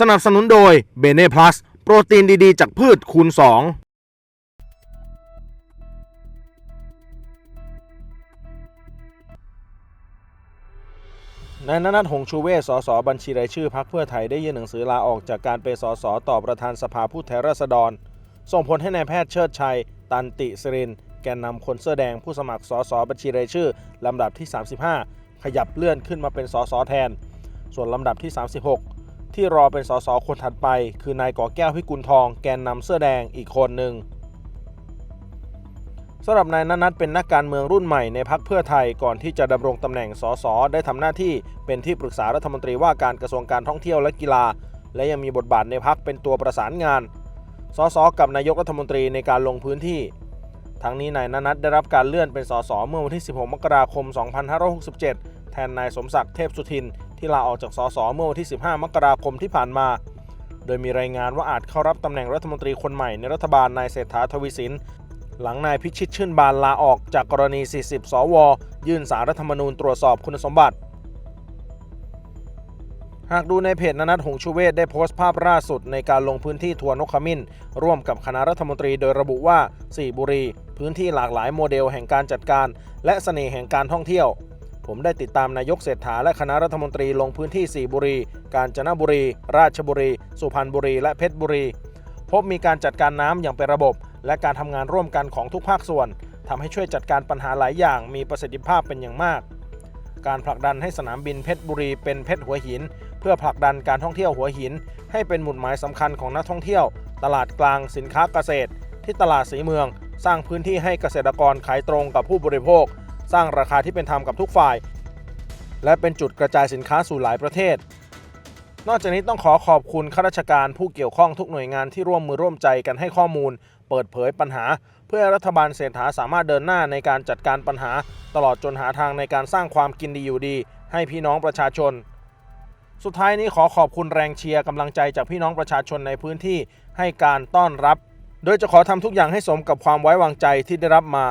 สนับสนุนโดยเบเน่พลัสโปรตีนดีๆ จากพืชคูณ 2นายนนัทหงชูเวศสสบัญชีรายชื่อพักเพื่อไทยได้ยื่นหนังสือลาออกจากการเป็นสสต่อประธานสภาผู้แทนราษฎร ส่งผลให้นายแพทย์เชิดชัย ตันติสริน แกนนำคนเสื้อแดงผู้สมัครสสบัญชีรายชื่อ ลำดับที่ 35 ขยับเลื่อนขึ้นมาเป็นสสแทน ส่วนลำดับที่ 36 ที่รอเป็นสสคนถัดไป คือนายก่อแก้วพิกุลทองแกนนำเสื้อแดงอีกคนหนึ่งสำหรับนายนนัทเป็นนักการเมืองรุ่นใหม่ในพักเพื่อไทยก่อนที่จะดำรงตำแหน่งสสได้ทำหน้าที่เป็นที่ปรึกษารัฐมนตรีว่าการกระทรวงการท่องเที่ยวและกีฬา และยังมีบทบาทในพักเป็นตัวประสานงานสสกับนายกรัฐมนตรีในการลงพื้นที่ ทั้งนี้นายนนัทได้รับการเลื่อนเป็นสสเมื่อวันที่ 16 มกราคม 2567 นนายสมศักดิ์เทพสุทิน ที่ลาออกจากสสเมื่อวันที่ 15 มกราคมที่ผ่านมา โดยมีรายงานว่าอาจเข้ารับตำแหน่งรัฐมนตรีคนใหม่ในรัฐบาลนายเศรษฐาทวีสิน หลังนายพิชิตชื่นบานลาออกจากกรณี 40 สว ยื่นสารรัฐธรรมนูญตรวจสอบคุณสมบัติ หากดูในเพจนนัทหงส์ชูเวศได้โพสต์ภาพล่าสุดในการลงพื้นที่ทัวร์นกขมิ้น ร่วมกับคณะรัฐมนตรีโดยระบุว่า 4 บุรี พื้นที่หลากหลายโมเดลแห่งการจัดการ และเสน่ห์แห่งการท่องเที่ยว ผมได้ติดตามนายกเศรษฐาและคณะรัฐมนตรีลงพื้นที่ 4 บุรี กาญจนบุรี ราชบุรี สุพรรณบุรี และเพชรบุรี พบมีการจัดการน้ำอย่างเป็นระบบ และการทำงานร่วมกันของทุกภาคส่วนทำให้ช่วยจัดการปัญหาหลายอย่างมีประสิทธิภาพเป็นอย่างมาก การผลักดันให้สนามบินเพชรบุรีเป็นเพชรหัวหิน เพื่อผลักดันการท่องเที่ยวหัวหิน ให้เป็นหมุดหมายสำคัญของนักท่องเที่ยว ตลาดกลางสินค้าเกษตร ที่ตลาดสีเมือง สร้างพื้นที่ให้เกษตรกรขายตรงกับผู้บริโภค สร้างราคาที่เป็นธรรมกับทุกฝ่าย และเป็นจุดกระจายสินค้าสู่หลายประเทศ นอกจากนี้ต้องขอขอบคุณข้าราชการผู้เกี่ยวข้องทุกหน่วยงานที่ร่วมมือร่วมใจกันให้ข้อมูล เปิดเผยปัญหา เพื่อรัฐบาลเศรษฐาสามารถเดินหน้าในการจัดการปัญหา ตลอดจนหาทางในการสร้างความกินดีอยู่ดี ให้พี่น้องประชาชนสุดท้ายนี้ขอขอบคุณแรงเชียร์กำลังใจจากพี่น้องประชาชนในพื้นที่ให้การต้อนรับ โดยจะขอทำทุกอย่างให้สมกับความไว้วางใจที่ได้รับมา